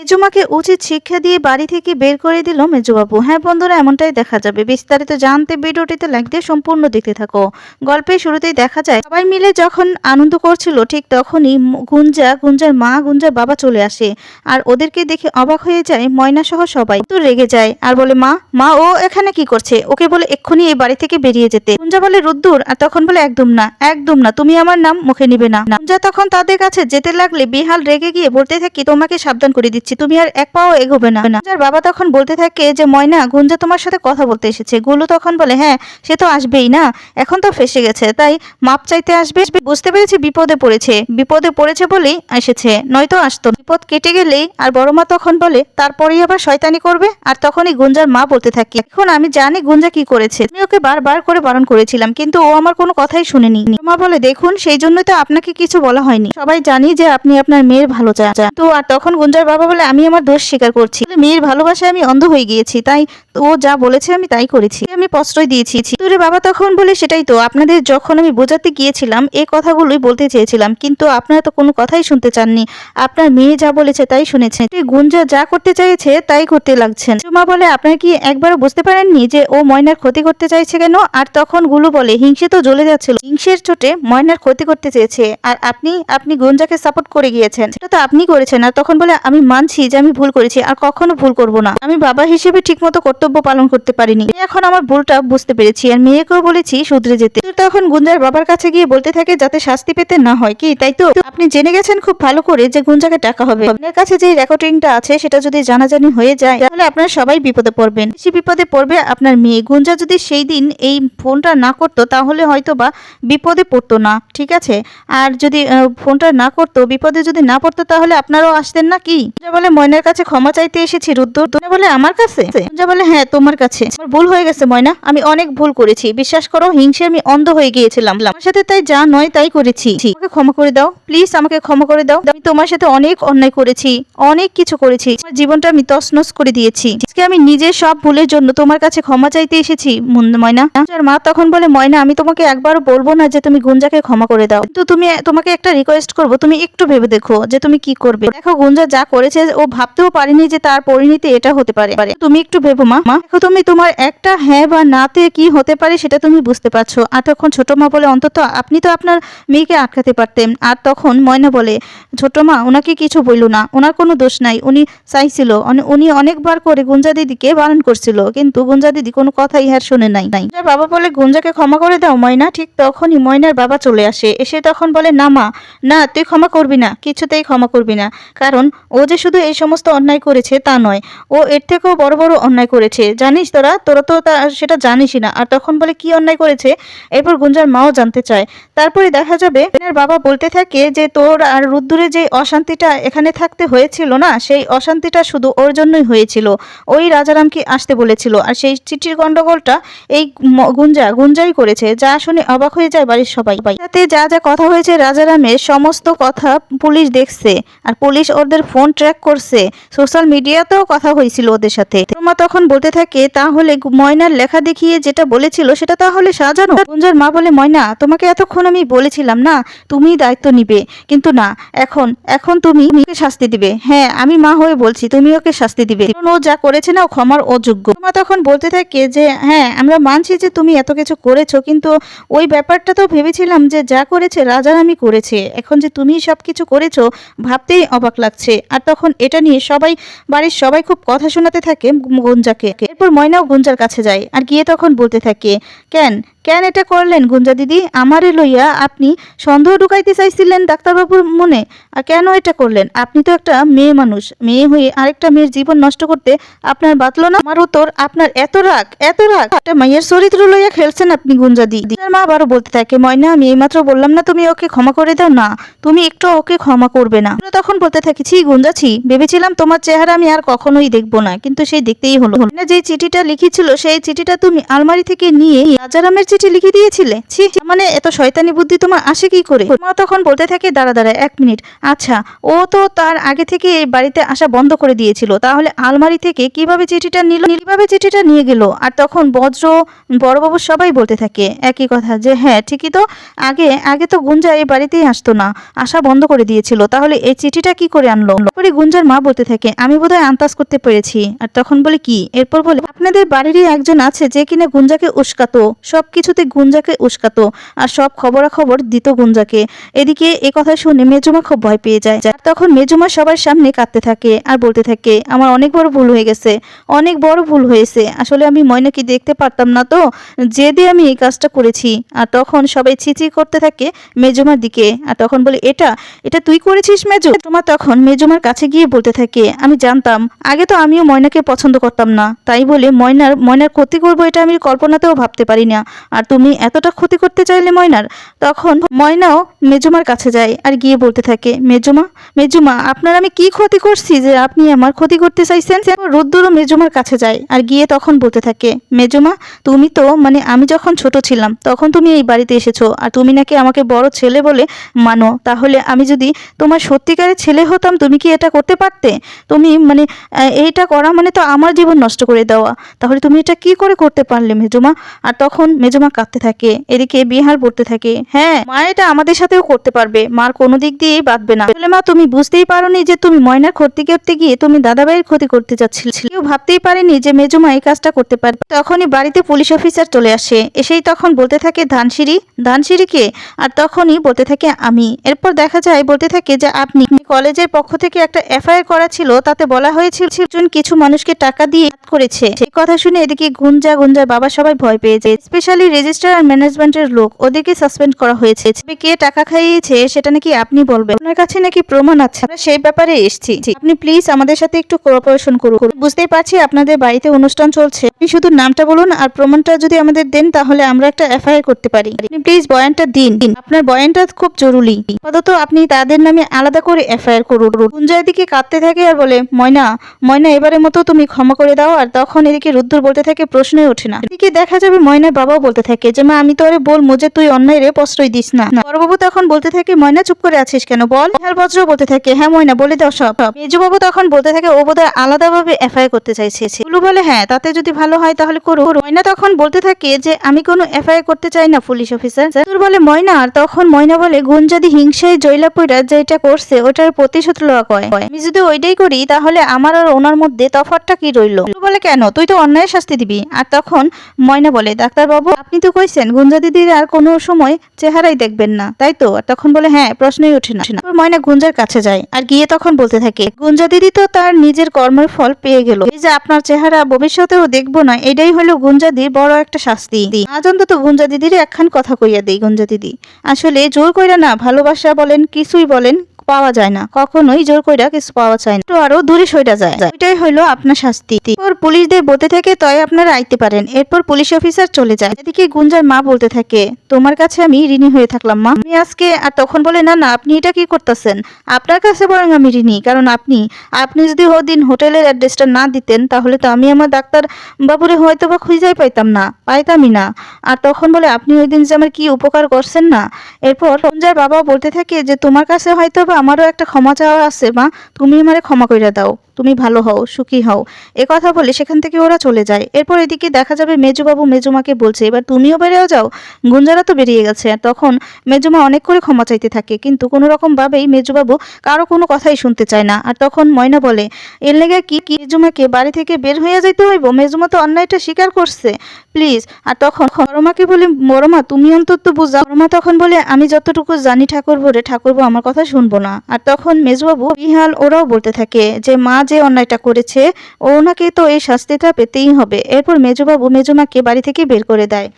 মেজুমাকে উচিত শিক্ষা দিয়ে বাড়ি থেকে বের করে দিল মেজুবাবু। হ্যাঁ বন্ধুরা, এমনটাই দেখা যাবে। বিস্তারিত জানতে ভিডিওটিতে লাইক দিয়ে সম্পূর্ণ দেখতে থাকো। গল্পের শুরুতেই দেখা যায়, সবাই মিলে যখন আনন্দ করছিল, ঠিক তখনই গুঞ্জা, গুঞ্জার মা, গুঞ্জার বাবা চলে আসে আর ওদেরকে দেখে অবাক হয়ে যায় ময়না সহ সবাই। তো রেগে যায় আর বলে, মা মা, ও এখানে কি করছে? ওকে বলে, এক্ষুনি এই বাড়ি থেকে বেরিয়ে যেতে। গুঞ্জা বলে, রুদ্দুর? আর তখন বলে, একদম না একদম না, তুমি আমার নাম মুখে নিবে না। গুঞ্জা তখন তাদের কাছে যেতে লাগলে বিহাল রেগে গিয়ে বলতে থাকি, তোমাকে সাবধান করে দিচ্ছি। তুমি আর এক পাও এগোবে না। গুঞ্জার বাবা তখন বলতে থাকে যে, ময়না, গুঞ্জা তোমার সাথে কথা বলতে এসেছে। গুলু তখন বলে হ্যাঁ সে তো আসবেই না, এখন তো ফেসে গেছে, তাই মাপ চাইতে আসবে। বুঝতে পেরেছি বিপদে পড়েছে। বিপদে পড়েছে বলেই এসেছে, নয়তো আসতো। বিপদ কেটে গেলেই আর বড় মা তখন বলে, তারপরেই আবার শয়তানি করবে? আর তখনই গুঞ্জার মা বলতে থাকে, এখন আমি জানি গুঞ্জা কি করেছে। আমি ওকে বারবার করে বারণ করেছিলাম, কিন্তু ও আমার কোনো কথাই শুনেনি। মা বলে, দেখুন, সেই জন্যই তো আপনাকে কিছু বলা হয়নি। সবাই জানি যে আপনি আপনার মেয়ের ভালো চান তো আর তখন গুঞ্জার বাবা আমি আমার দোষ স্বীকার করছি। মেয়ের ভালোবাসায় আমি অন্ধ হয়ে গিয়েছি, তাই ও যা বলেছে আমি তাই করেছি। আমি প্রশ্রয় দিয়েছি। তোরে বাবা তখন বলে সেটাই তো, আপনাদের যখন আমি বোঝাতে গিয়েছিলাম এই কথাগুলোই বলতে চেয়েছিলাম, কিন্তু আপনারা তো কোনো কথাই শুনতে চাননি। আপনার মেয়ে যা বলেছে তাই শুনেছেন। এই গুঞ্জা যা করতে চাইছে তাই করতে লাগছেন। সুমা বলে, আপনারা কি একবারও বুঝতে পারেননি যে ও ময়নার ক্ষতি করতে চাইছে কেন? আর তখন গুলু বলে, হিংসে তো জ্বলে যাচ্ছিল। হিংসের চোটে ময়নার ক্ষতি করতে চেয়েছে। আর আপনি আপনি গুঞ্জাকে সাপোর্ট করে গিয়েছেন। সেটা তো আপনি করেছেন। আর তখন বলে, আমি মানছি যে আমি ভুল করেছি, আর কখনো ভুল করব না। আমি বাবা হিসেবে ঠিকমতো কর্তব্য পালন করতে পারিনি। এখন আমার ভুলটা বুঝতে পেরেছি, আর মেয়েকেও বলেছি শুধরে যেতে। তখন গুঞ্জার বাবার কাছে গিয়ে বলতে থাকে যাতে শাস্তি পেতে না হয়, কি তাই তো? আপনি জেনে গেছেন খুব ভালো করে যে গুঞ্জাকে টাকা হবে। আপনার কাছে যে রেকর্ডিংটা আছে, সেটা যদি জানাজানি হয়ে যায়, তাহলে আপনারা সবাই বিপদে পড়বেন। বেশি বিপদে পড়বে আপনার মেয়ে। গুঞ্জা যদি সেই দিন এই ফোনটা না করতো, তাহলে হয়তো বা বিপদে পড়তো না, ঠিক আছে? আর যদি ফোনটা না করতো, বিপদে যদি না পড়তো, তাহলে আপনারাও আসতেন না কি? বলে ময়নার কাছে ক্ষমা চাইতে এসেছি রুদ্দুর তুমি বলে, আমার কাছে? গুঞ্জা বলে হ্যাঁ তোমার কাছে। আমার ভুল হয়ে গেছে, ময়না। আমি অনেক ভুল করেছি। বিশ্বাস করো, হিংসে আমি অন্ধ হয়ে গিয়েছিলাম। আমার সাথে তাই যা নয়, তাই করেছি। আমাকে ক্ষমা করে দাও। প্লিজ, আমাকে ক্ষমা করে দাও। আমি তোমার সাথে অনেক অন্যায় করেছি, অনেক কিছু করেছি। আমার জীবনটা আমি তছনছ করে দিয়েছি। আজকে আমি নিজের সব ভুলের জন্য তোমার কাছে ক্ষমা চাইতে এসেছি ময়না। আর মা তখন বলে, ময়না, আমি তোমাকে একবারও বলব না যে তুমি গুঞ্জাকে ক্ষমা করে দাও। কিন্তু তুমি, তোমাকে একটা রিকোয়েস্ট করব। তুমি একটু ভেবে দেখো যে তুমি কি করবে। দেখো, গুঞ্জা যা করেছে ও ভাবতেও পারেনি যে তার পরিণতি এটা হতে পারে। তুমি একটু ভেবো মা। মা দেখো তুমি তোমার একটা হ্যাঁ বা নাতে কি হতে পারে সেটা তুমি বুঝতে পারছ। আর তখন ছোট মা বলে অন্তত আপনি তো আপনার মেয়েকে আটকাতে পারতেন। আর তখন ময়না বলে ছোট মা ওনাকে কিছু বলল না। ওনার কোনো দোষ নাই। উনি চাইছিল উনি অনেকবার করে গুঞ্জা দিদিকে বারণ করছিল। কিন্তু গুঞ্জা দিদি কোনো কথা ইহার শুনে নাই। নাই। বাবা বলে গুঞ্জাকে ক্ষমা করে দাও ময়না। ঠিক তখনই ময়নার বাবা চলে আসে। এসে তখন বলে না মা না তুই ক্ষমা করবি না। কিছুতেই ক্ষমা করবি না। কারণ ও যে শুধু এই সমস্ত অন্যায় করেছে তা নয়, ও এর থেকেও বড় বড় অন্যায় করেছে। জানিস তোরা? তোরা তো তা সেটা জানিসই না। আর তখন বলে কি অন্যায় করেছে? এরপর গুঞ্জার মাও জানতে চায়। তারপরে দেখা যাবে ময়নার বাবা বলতে থাকে যে, তোর আর রুদ্দুরে যে অশান্তিটা এখানে থাকতে হয়েছিল না, সেই অশান্তিটা শুধু ওর জন্যই হয়েছিল। ওই রাজারামকে আসতে বলেছিল। আর সেই চিঠির গন্ডগোলটা এই গুঞ্জা গুঞ্জাই করেছে। যা শুনে অবাক হয়ে যায় বাড়ির সবাই। তাতে যা যা কথা হয়েছে রাজারামের, সমস্ত কথা পুলিশ দেখছে। আর পুলিশ ওদের ফোন ট্র্যাক করছে। সোশ্যাল মিডিয়াতেও কথা হয়েছিল ওদের সাথে। মা তখন বলতে থাকে, তাহলে ময়নার লেখা দেখিয়ে যেটা বলেছিল সেটা তাহলে সাজানো? গুঞ্জার মা বলে, ময়না, তোমাকে এতক্ষণ আমি বলেছিলাম না, তুমি দায়িত্ব নিবে। কিন্তু না, এখন এখন তুমি শাস্তি দিবে। হ্যাঁ আমি মা হয়ে বলছি, তুমি ওকে শাস্তি দিবে। ও যা করেছে না, ও ক্ষমার অযোগ্য। মা তখন বলতে থাকে যে হ্যাঁ আমরা মানছি যে তুমি এত কিছু করেছ, কিন্তু ওই ব্যাপারটা তো ভেবেছিলাম যে যা করেছে রাজার আমি করেছে। এখন যে তুমি সব কিছু করেছ, ভাবতেই অবাক লাগছে। আর তখন এটা নিয়ে সবাই বাড়ির সবাই খুব কথা শোনাতে থাকে গুঞ্জাকে। এরপর ময়নাও গুঞ্জার কাছে যায় আর গিয়ে তখন বলতে থাকে, কেন? কেন এটা করলেন গুঞ্জা দিদি? আমারে লইয়া আপনি সন্দেহ ঢুকাইতে চাইছিলেন ডাক্তারবাবুর মনে। আর কেন এটা করলেন? আপনি তো একটা মেয়ে মানুষ। মেয়ে হয়ে আরেকটা মেয়ের জীবন নষ্ট করতে আপনার বাতলো না? আমার উত্তর আপনার এত রাগ এত রাগ। একটা মাইয়ের চরিত্র লইয়া খেলছেন আপনি গুঞ্জা দিদি। তার মা আবারও বলতে থাকে, ময়না, আমি এইমাত্র বললাম না তুমি ওকে ক্ষমা করে দাও না। তুমি একটু ওকে ক্ষমা করবে না। তখন বলতে থাকি, ছি গুঞ্জা, ছি। ভেবেছিলাম তোমার চেহারা আমি আর কখনোই দেখব না। কিন্তু সেই দেখতেই হলো। যেই চিঠিটা লিখেছিল, সেই চিঠিটা তুমি আলমারি থেকে নিয়ে রাজারামের চিঠি লিখে দিয়েছিলে? মানে এত শয়তানি বুদ্ধি তোমার আসে কি করে? মা তখন বলতে থাকে, দাঁড়া দাঁড়া, এক মিনিট। আচ্ছা ও তো তার আগে থেকে এই বাড়িতে আসা বন্ধ করে দিয়েছিল। তাহলে আলমারি থেকে কীভাবে চিঠিটা নিল? কীভাবে চিঠিটা নিয়ে গেল? আর তখন বজ্র, বড়বাবু সবাই বলতে থাকে, একই কথা যে হ্যাঁ ঠিকই তো। আগে আগে তো গুঞ্জা এই বাড়িতেই আসতো না। আসা বন্ধ করে দিয়েছিল। তাহলে এই চিঠিটা কি করে আনলো? পরে গুঞ্জার মা বলতে থাকে, আমি বোধহয় আন্দাজ করতে পেরেছি। আর তখন বলে, কি? এরপর বলে আপনাদের বাড়িরই একজন আছে যে কিনা গুঞ্জাকে উস্কাতো সব কিছুতে গুঞ্জাকে উস্কাতো আর সব খবরাখবর দিত গুঞ্জাকে। এদিকে এ কথা শুনে মেজুমা খুব ভয় পেয়ে যায়। তখন মেজুমা সবার সামনে কাঁদতে থাকে আর বলতে থাকে, আমার অনেক বড় ভুল হয়ে গেছে, অনেক বড় ভুল হয়েছে। আসলে আমি ময়নাকে দেখতে পারতাম না তো যে দিয়ে আমি এই কাজটা করেছি। আর তখন সবাই ছিচি করতে থাকে মেজুমার দিকে। আর তখন বলে, এটা এটা তুই করেছিস মেজু? তোমার তখন মেজুমার কাছে গিয়ে বলতে থাকে, আমি জানতাম, আগে তো আমিও ময়নাকে পছন্দ করতাম না, তাই বলে, ময়নার ময়নার ক্ষতি করব এটা আমি কল্পনাতেও ভাবতে পারি না আর তুমি এতটা ক্ষতি করতে চাইলে ময়নার? তখন ময়নাও মেজুমার কাছে যায় আর গিয়ে বলতে থাকে, মেজুমা মেজুমা, আপনার আমি কি ক্ষতি করছি যে আপনি আমার ক্ষতি করতে চাইছেন? রুদ্দুরও মেজুমার কাছে যায় আর গিয়ে তখন বলতে থাকে, মেজুমা, তুমি তো মানে আমি যখন ছোট ছিলাম, তখন তুমি এই বাড়িতে এসেছ আর তুমি নাকি আমাকে বড় ছেলে বলে মানো। তাহলে আমি যদি তোমার সত্যিকারের ছেলে হতাম, তুমি কি এটা করতে পারতে? তুমি মানে এইটা করা মানে তো আমার জীবন নষ্ট করে দেওয়া। তাহলে তুমি এটা কি করে করতে পারলে মেজুমা? আর তখন মেজুমা কাঁদতে থাকে, এদিকে বিহার পড়তে থাকে হ্যাঁ মা এটা আমাদের সাথেও করতে পারবে, মার কোনো দিক দিয়েই বাঁধবে না। আসলে মা, তুমি বুঝতেই পারোনি যে তুমি ময়নার ক্ষতি করতে গিয়ে তুমি দাদাভাইয়ের ক্ষতি করতে যাচ্ছিলে। কেউ ভাবতেই পারেনি যে মেজুমা এই কাজটা করতে পারবে। তখনই বাড়িতে পুলিশ অফিসার চলে আসে। এসেই তখন বলতে থাকে, ধানসিঁড়ি ধানসিঁড়িকে আর তখনই বলতে থাকে, আমি। এরপর দেখা যায়, বলতে থাকে যে, আপনি। কলেজের পক্ষ থেকে একটা এফআইআর করা ছিল, তাতে বলা হয়েছিল কিছু মানুষকে টাকা দিয়ে হাত করেছে এই কথা শুনে এদিকে গুঞ্জা গুঞ্জার বাবা সবাই ভয় পেয়ে যায়। স্পেশালি রেজিস্ট্রার আর ম্যানেজমেন্টের লোক, ওদেরকে সাসপেন্ড করা হয়েছে। কে টাকা খাইয়েছে, সেটা নাকি আপনি বলবেন। আপনার কাছে নাকি প্রমাণ আছে। আমরা সেই ব্যাপারে এসেছি। আপনি প্লিজ আমাদের সাথে একটু কোঅপারেশন করুন। বুঝতেই পারছি আপনাদের বাড়িতে অনুষ্ঠান চলছে। আপনি শুধু নামটা বলুন আর প্রমাণটা যদি আমাদের দেন, তাহলে আমরা একটা এফআইআর করতে পারি। আপনি প্লিজ বয়ানটা দিন। আপনার বয়ানটা খুব জরুরি। আপাতত আপনি তাদের নামে আলাদা করে এফআইআর করুন। গুঞ্জা এদিকে কাঁদতে থাকে আর বলে, ময়না ময়না এবারের মতো তুমি ক্ষমা করে দাও আর তখন এদিকে রুদ্দুর বলতে থাকে, প্রশ্নই ওঠে না। এদিকে দেখা যাবে ময়নার বাবাও বলতে থাকে যে, মা, আমি তো তোরে বলব যে তুই অন্যায় রে, প্রশ্রয় দিস না। বড়বাবু তখন বলতে থাকে, ময়না, চুপ করে আছিস কেন বল? বিহার বজ্র বলতে থাকে হ্যাঁ ময়না, বলে দাও সব। মেজুবাবু তখন বলতে থাকে, ও বোধহয় আলাদাভাবে এফআইআর করতে চাইছে। বুলু বলে হ্যাঁ তাতে যদি ভালো হয় তাহলে করো। ময়না তখন বলতে থাকে যে, আমি কোনো এফআইআর করতে চাই না, পুলিশ অফিসার। তোর বলে, ময়না? আর তখন ময়না বলে, গুঞ্জাদি হিংসায় জৈলাপুরা যেটা করছে, ওটার প্রতিশোধ লওয়া কয়? আমি যদি ওইটাই করি, তাহলে আমার আর ওনার মধ্যে তফাৎটা কি রইল? বুলু বলে কেন? তুই তো অন্যায় শাস্তি দিবি। আর তখন ময়না বলে ডাক্তার বাবু আপনি তো কইছেন গুঞ্জা দিদির আর কোনো সময় চেহারাই দেখবেন না, তাই তো? আর তখন বলে হ্যাঁ প্রশ্নই ওঠে না। ময়না গুঞ্জার কাছে যায় আর গিয়ে তখন বলতে থাকে, গুঞ্জা দিদি তো তার নিজের কর্মের ফল পেয়ে গেল। এই যে আপনার চেহারা ভবিষ্যতেও দেখব না, এটাই হলো গুঞ্জাদির বড় একটা শাস্তি। আজ অন্তত গুঞ্জা দিদির একখান কথা কইয়া দেই, গুঞ্জা দিদি। আসলে জোর কইরা না, ভালোবাসা বলেন, কিছুই বলেন পাওয়া যায় না। কখনোই জোর কইরা কিছু পাওয়া যায় না। আরও দূরে সইরা যায়। এটাই হইল আপনার শাস্তি। এরপর পুলিশদের বলতে থাকে তয় আপনারা আইতে পারেন। এরপর পুলিশ অফিসার চলে যায়। এদিকে গুঞ্জার মা বলতে থাকে তোমার কাছে আমি ঋণী হয়ে থাকলাম মা। আমি আজকে আর তখন বলে না না আপনি এটা কি করতেছেন? আপনার কাছে বরং আমি ঋণী কারণ আপনি আপনি যদি ওদিন হোটেলের অ্যাড্রেসটা না দিতেন তাহলে তো আমি আমার ডাক্তার বাবুরে হয়তো বা খুঁজেই পাইতাম না পাইতামই না। আর তখন বলে আপনি ওই দিন যে আমার কি উপকার করছেন না? এরপর সঞ্জয়ের বাবা বলতে থাকে যে তোমার কাছে হয়তো বা আমারও একটা ক্ষমা চাওয়া আছে মা। তুমি আমারে ক্ষমা করে দাও। তুমি ভালো হও, সুখী হও। এ কথা বলে সেখান থেকে ওরা চলে যায়। এরপর এদিকে দেখা যাবে মেজুবাবু মেজুমাকে বলছে, এবার তুমিও বেরিয়েও যাও। গুঞ্জারা তো বেরিয়ে গেছে। আর তখন মেজুমা অনেক করে ক্ষমা চাইতে থাকে, কিন্তু কোনো রকম ভাবেই মেজুবাবু কারও কোনো কথাই শুনতে চায় না। আর তখন ময়না বলে, এর লেগে কি কি মেজুমাকে বাড়ি থেকে বের হইয়া যাইতে হইব? মেজুমা তো অন্যায়টা স্বীকার করছে। প্লিজ। আর তখন বড়মাকে বলে, বড়মা, তুমি অন্তত বুঝাও। বড়মা তখন বলে, আমি যতটুকু জানি ঠাকুর ভরে ঠাকুরবো আমার কথা শুনব না। আর তখন মেজবাবু বিহাল ওরাও বলতে থাকে যে, মা যে অন্যায়টা করেছে। ওনাকে তো এই শাস্তিটা পেতেই হবে। এরপর মেজবাবু, মেজমাকে বাড়ি থেকে বের করে দেয়।